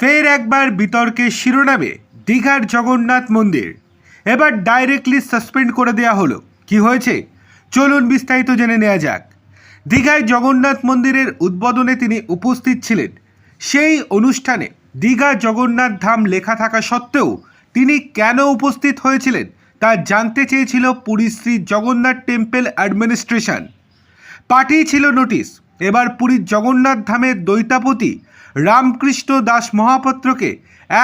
ফের একবার বিতর্কের শিরোনামে দীঘার জগন্নাথ মন্দির। এবার ডাইরেক্টলি সাসপেন্ড করে দেওয়া হলো। কি হয়েছে? চলুন বিস্তারিত জেনে নেওয়া যাক। দীঘায় জগন্নাথ মন্দিরের উদ্বোধনে তিনি উপস্থিত ছিলেন। সেই অনুষ্ঠানে দীঘা জগন্নাথ ধাম লেখা থাকা সত্ত্বেও তিনি কেন উপস্থিত হয়েছিলেন তা জানতে চেয়েছিল পুরী শ্রী জগন্নাথ টেম্পল অ্যাডমিনিস্ট্রেশন। পাঠিয়েছিল নোটিশ এবার পুরীর জগন্নাথ ধামের দৈতাপতি রামকৃষ্ণ দাস মহাপাত্রকে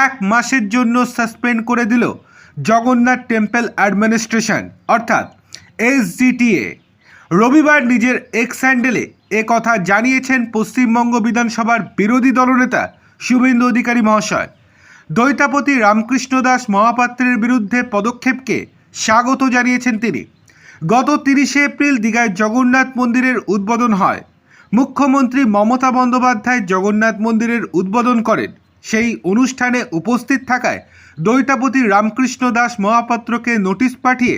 এক মাসের জন্য সাসপেন্ড করে দিল জগন্নাথ টেম্পল অ্যাডমিনিস্ট্রেশন, অর্থাৎ এসজিটিএ রবিবার নিজের এক্স হ্যান্ডেলে কথা জানিয়েছেন পশ্চিমবঙ্গ বিধানসভার বিরোধী দলনেতা শুভেন্দু অধিকারী মহাশয়। দৈতাপতি রামকৃষ্ণ দাস মহাপাত্রের বিরুদ্ধে পদক্ষেপকে স্বাগত জানিয়েছেন তিনি। গত তিরিশে এপ্রিল দীঘায় জগন্নাথ মন্দিরের উদ্বোধন হয়। মুখ্যমন্ত্রী মমতা বন্দ্যোপাধ্যায় জগন্নাথ মন্দিরের উদ্বোধন করেন। সেই অনুষ্ঠানে উপস্থিত থাকায় দৈতাপতি রামকৃষ্ণ দাস মহাপাত্রকে নোটিশ পাঠিয়ে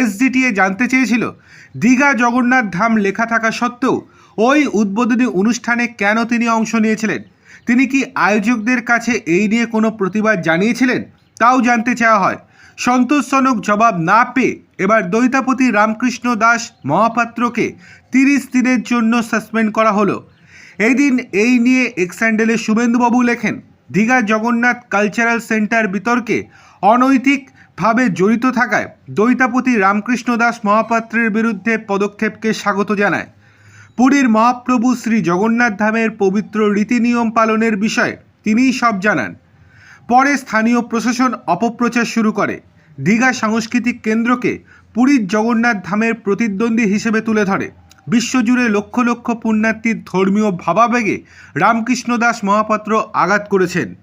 এসডিটিএ জানতে চেয়েছিল, দীঘা জগন্নাথ ধাম লেখা থাকা সত্ত্বেও ওই উদ্বোধনী অনুষ্ঠানে কেন তিনি অংশ নিয়েছিলেন? তিনি কি আয়োজকদের কাছে এই নিয়ে কোনো প্রতিবাদ জানিয়েছিলেন? তাও জানতে চাওয়া হয়। সন্তোষজনক জবাব না পেয়ে এবার দৈতাপতি রামকৃষ্ণ দাস মহাপাত্রকে তিরিশ দিনের জন্য সাসপেন্ড করা হলো। এই দিন এই নিয়ে এক্স্যান্ডেলে শুভেন্দুবাবু লেখেন, দীঘা জগন্নাথ কালচারাল সেন্টার বিতর্কে অনৈতিকভাবে জড়িত থাকায় দৈতাপতি রামকৃষ্ণ দাস মহাপাত্রের বিরুদ্ধে পদক্ষেপকে স্বাগত জানায়। পুরীর মহাপ্রভু শ্রী জগন্নাথ ধামের পবিত্র রীতিনিয়ম পালনের বিষয়ে তিনিই সব জানান। পরে স্থানীয় প্রশাসন অপপ্রচার শুরু করে। দীঘা সাংস্কৃতিক কেন্দ্রকে পুরীর জগন্নাথ ধামের প্রতিদ্বন্দ্বী হিসেবে তুলে ধরে। বিশ্বজুড়ে লক্ষ লক্ষ পুণ্যার্থীর ধর্মীয় ভাবাবেগে রামকৃষ্ণ দাস মহাপাত্র আঘাত করেছেন।